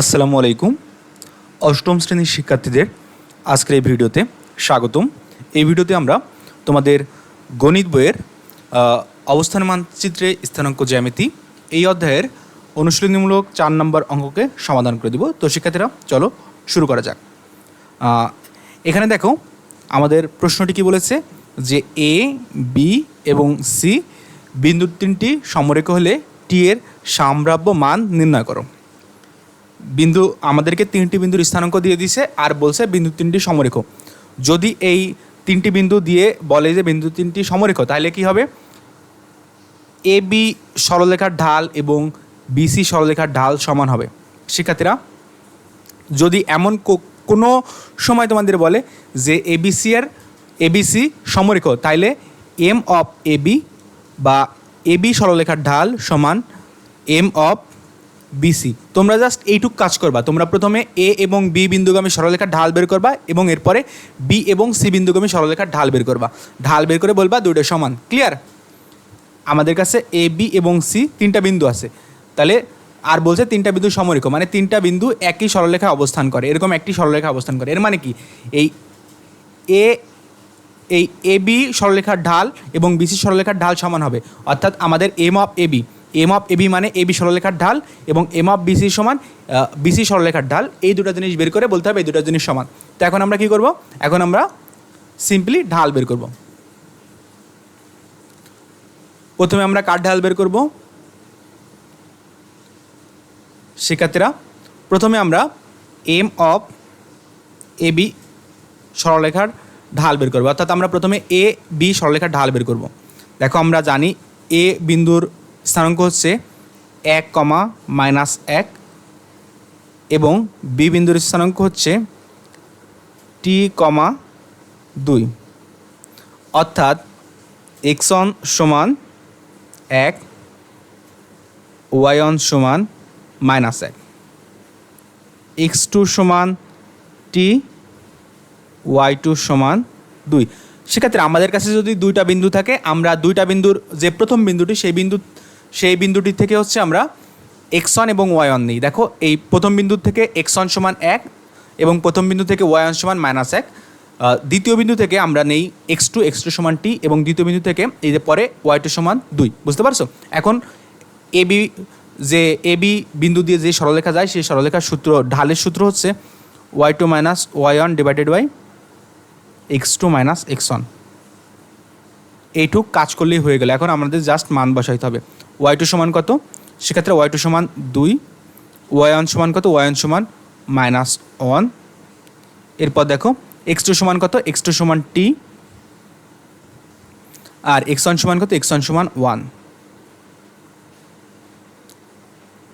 আসসালামু আলাইকুম। অষ্টম শ্রেণির শিক্ষার্থীদের আজকের এই ভিডিওতে স্বাগতম। এই ভিডিওতে আমরা তোমাদের গণিত বইয়ের অবস্থান মানচিত্রে স্থানাঙ্ক জ্যামিতি এই অধ্যায়ের অনুশীলনীমূলক চার নম্বর অঙ্ককে সমাধান করে দিব। তো শিক্ষার্থীরা, চলো শুরু করা যাক। এখানে দেখো, আমাদের প্রশ্নটি কি বলেছে যে এ, বি এবং সি বিন্দু তিনটি সমরেখ হলে টি এর সাম্রাব্য মান নির্ণয় করো। বিন্দু আমাদেরকে তিনটি বিন্দুর স্থানাঙ্ক দিয়ে দিছে আর বলছে বিন্দু তিনটি সমরেখ। যদি এই তিনটি বিন্দু দিয়ে বলে যে বিন্দু তিনটি সমরেখ, তাহলে কি হবে? এ, বি সরলরেখার ঢাল এবং বিসি সরলরেখার ঢাল সমান হবে। শিক্ষার্থীরা, যদি এমন কোনো সময় তোমাদের বলে যে এবিসি এর এবিসি সমরেখ, তাইলে এম অফ এবি বা এবি সরলরেখার ঢাল সমান এম অফ বিসি তোমরা জাস্ট এইটুক কাজ করবা। তোমরা প্রথমে এ এবং বি বিন্দুগামী সরলরেখার ঢাল বের করবা এবং এরপরে বি এবং সি বিন্দুগামী সরলরেখার ঢাল বের করবা। ঢাল বের করে বলবা দুটো সমান। ক্লিয়ার আমাদের কাছে এ বি এবং সি তিনটা বিন্দু আছে। তাহলে আর বলছে তিনটা বিন্দু সমরেখ মানে তিনটা বিন্দু একই সরলরেখায় অবস্থান করে, এরকম একটি সরলরেখায় অবস্থান করে। এর মানে কি? এই এ এই এ বি সরলরেখার ঢাল এবং বিসি সরলরেখার ঢাল সমান হবে। অর্থাৎ আমাদের M of A B M of A B মানে এ বি সরলরেখার ঢাল এবং এম অফ বিসি সমান বিসি সরলরেখার ঢাল। এই দুটো জিনিস বের করে বলতে হবে, এই দুটো জিনিস সমান। তো এখন আমরা কি করব? এখন আমরা সিম্পলি ঢাল বের করব। প্রথমে আমরা কার ঢাল বের করব? শিক্ষার্থীরা, প্রথমে আমরা এম অফ এ বি সরলরেখার ঢাল বের করব। অর্থাৎ আমরা প্রথমে এ বি সরলরেখার ঢাল বের করব। দেখো, আমরা জানি এ বিন্দুর স্থানাঙ্ক হচ্ছে এক কমা মাইনাস এক এবং বি বিন্দুর স্থানাঙ্ক হচ্ছে টি কমা দুই। অর্থাৎ এক্সন সমান এক ওয়াইন সমান মাইনাস এক। এক্স টু সমান টি, ওয়াই টু সমান দুই। সেক্ষেত্রে আমাদের কাছে যদি দুইটা বিন্দু থাকে, আমরা দুইটা বিন্দুর যে প্রথম বিন্দুটি, সেই বিন্দু সেই বিন্দুটি থেকে হচ্ছে আমরা এক্স ওয়ান এবং ওয়ান নিই। দেখো, এই প্রথম বিন্দু থেকে এক্স ওয়ান সমান এক এবং প্রথম বিন্দু থেকে ওয়ান সমান মাইনাস এক। দ্বিতীয় বিন্দু থেকে আমরা নেই এক্স টু এক্স টু সমান টি এবং দ্বিতীয় বিন্দু থেকে এই যে পরে ওয়াই টু সমান দুই। বুঝতে পারছ? এখন এ বি যে এ বি বিন্দু দিয়ে যে সরলরেখা যায়, সেই সরলরেখার সূত্র, ঢালের সূত্র হচ্ছে Y two minus Y one divided by X two minus X one এইটুক কাজ করলেই হয়ে গেল। এখন আমাদের জাস্ট মান বসাইতে হবে। ওয়াই টু সমান কত? সেক্ষেত্রে ওয়াই টু সমান দুই ওয়াই ওয়ান সমান কত? ওয়াই ওয়ান সমান মাইনাস ওয়ান এরপর দেখো এক্স টু সমান কত? এক্স টু সমান টি আর এক্স ওয়ান সমান কত? এক্স ওয়ান সমান ওয়ান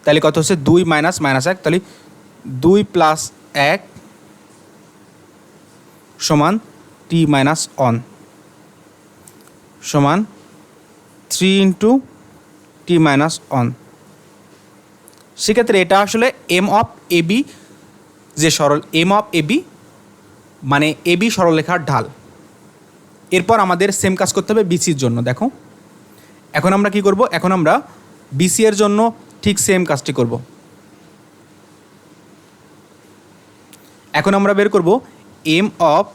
তাহলে কত হচ্ছে? দুই মাইনাস মাইনাস এক। তাহলে দুই প্লাস এক সমান টি মাইনাস অন সমান three into T minus one সেক্ষেত্রে এটা আসলে এম অফ এ বি যে সরল এম অফ এ বি মানে এ বি সরলরেখার ঢাল। এরপর আমাদের সেম কাজ করতে হবে বিসির জন্য, দেখো। এখন আমরা কি করব? এখন আমরা বিসি এর জন্য ঠিক সেম কাজটি করব। এখন আমরা বের করব M of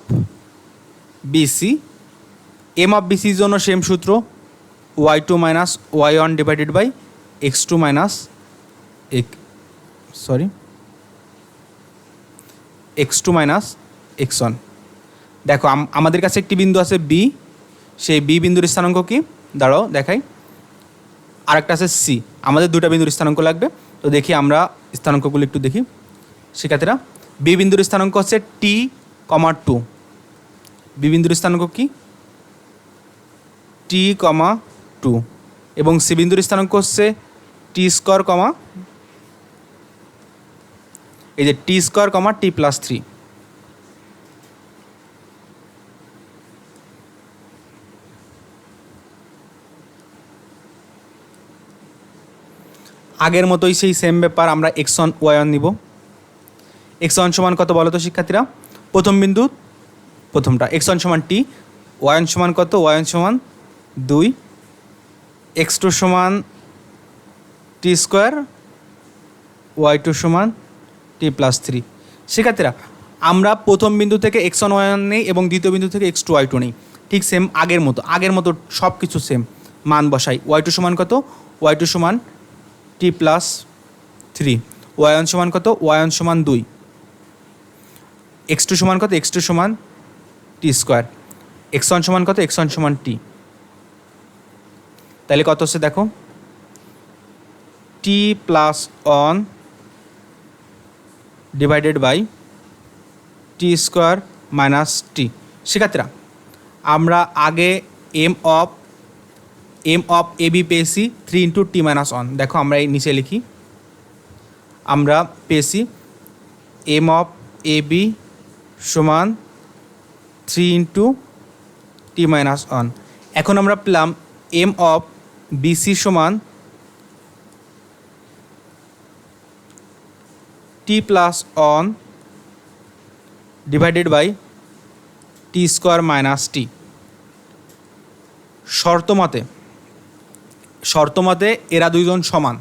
BC M of বিসির জন্য সেম সূত্র। Y two minus Y one divided by X two minus এক sorry X two minus X one দেখো, আম- আমাদের কাছে একটি বিন্দু আছে বি সেই বি বিন্দুর স্থানাঙ্ক কি? দাঁড়াও, দেখাই। আরেকটা আছে সি আমাদের দুটা বিন্দুর স্থানাঙ্ক লাগবে। তো দেখি আমরা স্থানাঙ্কগুলো একটু দেখি। শিক্ষার্থীরা বি বিন্দুর স্থানাঙ্ক হচ্ছে টি কমা টু বি বিন্দুর স্থানাঙ্ক কি? টি কমা টু এবং সি বিন্দুর স্থানাঙ্ক হচ্ছে টি স্কোয়ার কমা, এই যে টি স্কোয়ার কমা টি প্লাস থ্রি। আগের মতোই সেই সেম ব্যাপার আমরা এক্স ওয়ান ওয়াই ওয়ান নিব। এক্স ওয়ান সমান কত বলো তো শিক্ষার্থীরা? প্রথম বিন্দু, প্রথমটা। এক্স ওয়ান সমান টি ওয়ান সমান কত? ওয়ান সমান দুই। এক্স টু সমান টি স্কোয়ার ওয়াই টু সমান টি প্লাস থ্রি শিক্ষার্থীরা, আমরা প্রথম বিন্দু থেকে এক্স ওয়ান ওয়াই নেই এবং দ্বিতীয় বিন্দু থেকে এক্স টু ওয়াই টু নেই। ঠিক সেম আগের মতো। আগের মতো সব কিছু সেম মান বসাই। ওয়াই টু সমান কত? ওয়াই টু সমান T plus three Y one সমান কত? ওয়াই ওয়ান সমান দুই। এক্স টু সমান কত? এক্স টু সমান টি স্কোয়ার। এক্স ওয়ান সমান কত? এক্স ওয়ান সমান টি তাহলে কত হচ্ছে দেখো? T plus one divided by T square minus T শিক্ষার্থীরা, আমরা আগে M of M of A B পেয়েছি three into T minus one দেখো, আমরা এই নিচে লিখি। আমরা পেয়েছি এম অফ এ বি সমান three into T minus one এখন আমরা পেলাম এম অফ বিসি সমান T plus one divided by T square minus T শর্ত মতে শর্ত মতে এরা দুইজন সমান।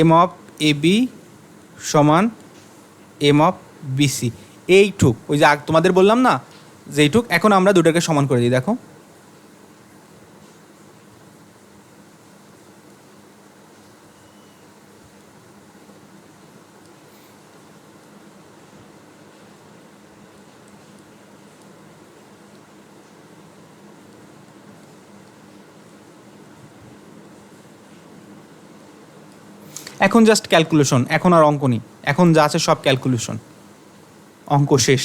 এম অফ এ বি সমান এম অফ বিসি এইটুক, ওই যে তোমাদের বললাম না যে এইটুক এখন আমরা দুটোকে সমান করে দিই, দেখো। এখন জাস্ট ক্যালকুলেশন এখন আর অঙ্ক নেই। এখন যা আছে সব ক্যালকুলেশন অঙ্ক শেষ।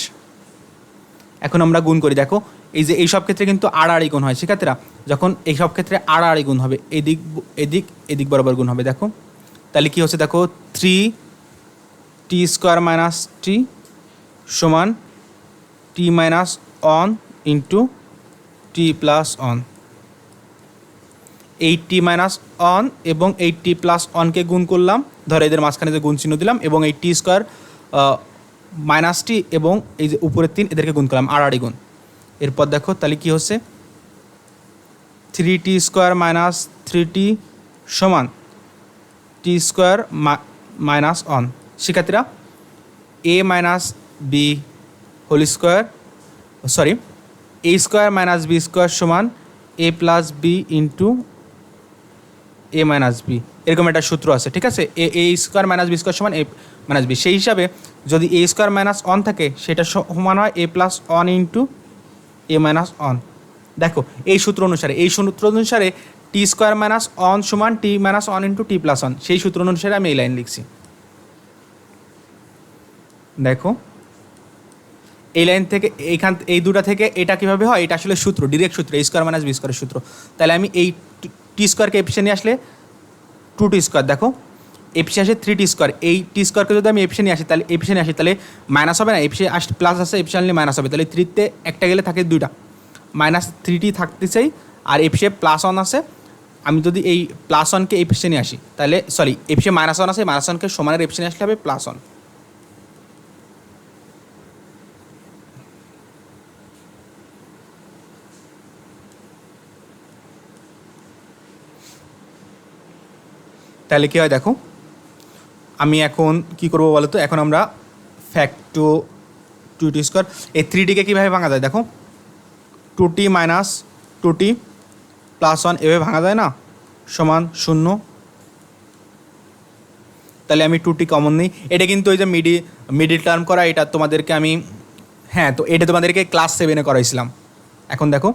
এখন আমরা গুণ করি, দেখো, এই যে এই সব ক্ষেত্রে কিন্তু আড়াআড়ি গুণ হয়, শিক্ষার্থীরা। যখন এই সব ক্ষেত্রে আড়াআড়ি গুণ হবে, এদিক এদিক এদিক বরাবর গুণ হবে, দেখো। তাহলে কি হচ্ছে, দেখো three T square minus T সমান T minus one into T plus one eighty minus one এবং এইটটি প্লাস অনকে গুণ করলাম। ধরো এদের মাঝখানে যে গুণ চিহ্ন দিলাম এবং এই টি স্কোয়ার মাইনাস টি এবং এই যে উপরের তিন এদেরকে গুণ করলাম, আড়াআড়ি গুণ। এরপর দেখো তাহলে কি হচ্ছে? Three T square minus three T সমান টি স্কোয়ার মাইনাস অন শিক্ষার্থীরা A minus B whole square sorry A square minus B square সমান A plus B into A minus B এরকম একটা সূত্র আছে, ঠিক আছে? A A square minus B square সমান এ মাইনাস বি সেই হিসাবে যদি এ স্কোয়ার মাইনাস অন থাকে, সেটা সমান হয় A plus one into A minus one দেখো, এই সূত্র অনুসারে, এই সূত্র অনুসারে টি স্কোয়ার মাইনাস অন সমান T minus one into T plus one সেই সূত্র অনুসারে আমি এই লাইন লিখছি। দেখো, এই লাইন থেকে এইখান এই দুটা থেকে এটা কীভাবে হয়? এটা আসলে সূত্র ডিরেক্ট সূত্র এই স্কোয়ার মাইনাস বি স্কোয়ারের সূত্র। তাহলে আমি এই টি স্কোয়ারকে এপিসে নিয়ে আসলে? টু টি স্কোয়ার, দেখো। এপিসে আসে থ্রি টি স্কোয়ার। এই টি স্কোয়ারকে যদি আমি এপিসে নিয়ে আসি, তাহলে এপিসে নিয়ে আসি, তাহলে মাইনাস হবে না। এপিসে আস প্লাস আসে এপিসে আনলে মাইনাস হবে। তাহলে থ্রিতে একটা গেলে থাকে দুইটা। মাইনাস থ্রিটি থাকতে চাই, আর এপিসে প্লাস ওয়ান আছে আমি যদি এই প্লাস ওয়ানকে এপিসে নিয়ে আসি, তাহলে সরি এপিসে মাইনাস ওয়ান আছে মাইনাস ওয়ানকে সমানের এপিসে নিয়ে আসলে হবে প্লাস ওয়ান তাহলে কী হয় দেখো? আমি এখন কি করব বলো তো? এখন আমরা ফ্যাক্টো টু টি স্কোয়ার এই থ্রি টিকে কীভাবে ভাঙা যায়? দেখো two t minus two t plus one এভাবে ভাঙা যায় না? সমান শূন্য। তাহলে আমি টু টি কমন নিই। এটা কিন্তু ওই যে মিডি মিডিল টার্ম করা, এটা তোমাদেরকে আমি হ্যাঁ তো এটা তোমাদেরকে ক্লাস সেভেনে করাইছিলাম। এখন দেখো,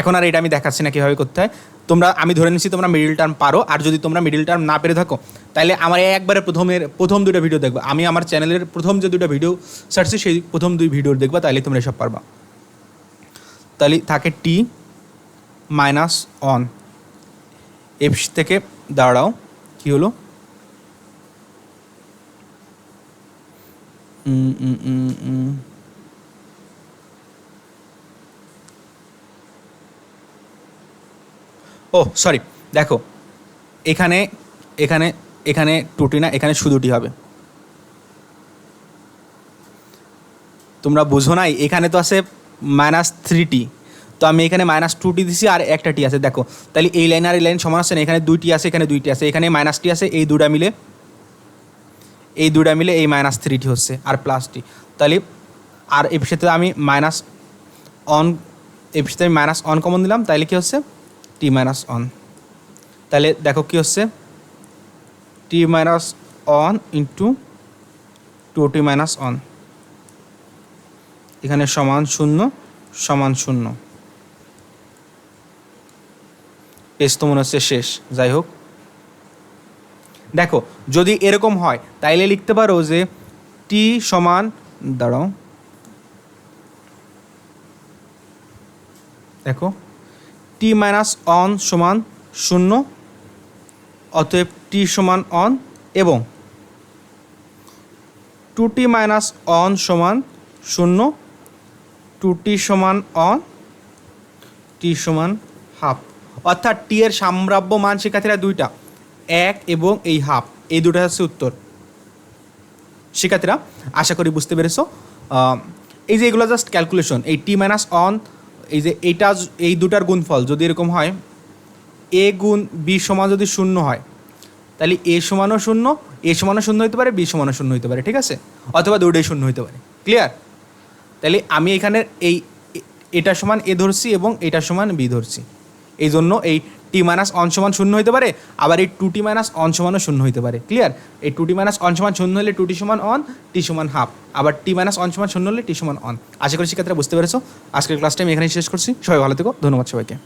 এখন আর এটা আমি দেখাচ্ছি না কীভাবে করতে হয়। তোমরা আমি ধরে নিচ্ছি তোমরা মিডিল টার্ম পারো আর যদি তোমরা মিডিল টার্ম না পেরে থাকো তাহলে আমার একবারে প্রথমের প্রথম দুটো ভিডিও দেখবে। আমি আমার চ্যানেলের প্রথম যে দুটো ভিডিও সার্চছি সেই প্রথম দুই ভিডিও দেখবা তাহলে তোমরা এসব পারবা। তাহলে থাকে টি মাইনাস অন এফ থেকে দাঁড়াও কি হলো? উম, উম, উম, উম। ও সরি দেখো, এখানে এখানে এখানে টুটি না, এখানে শুধুটি হবে। তোমরা বুঝো নাই, এখানে তো আছে মাইনাস থ্রি টি তো আমি এখানে মাইনাস টুটি দিছি আর একটা টি আছে, দেখো। তাহলে এই লাইন আর এই লাইন সমান আছে না, এখানে দুইটি আছে, এখানে দুইটি আছে, এখানে মাইনাস টি আছে, এই দুটা মিলে, এই দুটা মিলে এই মাইনাস থ্রিটি হচ্ছে, আর প্লাস টি তাহলে, আর এর আমি মাইনাস অন এর আমি মাইনাস অন কমন দিলাম, তাহলে কি হচ্ছে? টি মাইনাস অন তাহলে দেখো কি হচ্ছে? T minus one into two t minus one এখানে সমান শূন্য সমান শূন্য। পেজ তো মনে হচ্ছে শেষ, যাই হোক। দেখো, যদি এরকম হয়, তাইলে লিখতে পারো যে টি সমান, দাঁড়াও। দেখো। টি মাইনাস অন সমান শূন্য, অতএব টি সমান অন এবং টু টি মাইনাস অন সমান শূন্য টু টি সমান অন টি সমান হাফ অর্থাৎ টি এর সাম্রাব্য মান শিক্ষার্থীরা দুইটা, এক এবং এই হাফ এই দুটো হচ্ছে উত্তর। শিক্ষার্থীরা, আশা করি বুঝতে পেরেছ। এই যে এগুলো জাস্ট ক্যালকুলেশন এই টি মাইনাস অন এই যে এইটা এই দুটার গুণফল যদি এরকম হয়, এ গুণ বি সমান যদি শূন্য হয়, তাহলে এ সমানও শূন্য, এ সমানও শূন্য হতে পারে, বি সমানও শূন্য হতে পারে, ঠিক আছে? অথবা দুটোই শূন্য হতে পারে ক্লিয়ার তাহলে আমি এখানে এই এটা সমান এ ধরছি এবং এটা সমান বি ধরছি। এই জন্য এই টি মাইনাস অন সমান শূন্য হতে পারে, আবার এই টু টি মাইনাস অন সমানও শূন্য হতে পারে ক্লিয়ার এই টু টি মাইনাস অন সমান শূন্য হলে টু টি সমান অন টি সমান হাফ, আবার টি মাইনাস অন সমান শূন্য হলে টি সমান অন আশা করি শিক্ষার্থীরা বুঝতে পেরেছ। আজকের ক্লাসটা আমি এখানেই শেষ করছি। সবাই ভালো থেকো। ধন্যবাদ সবাইকে।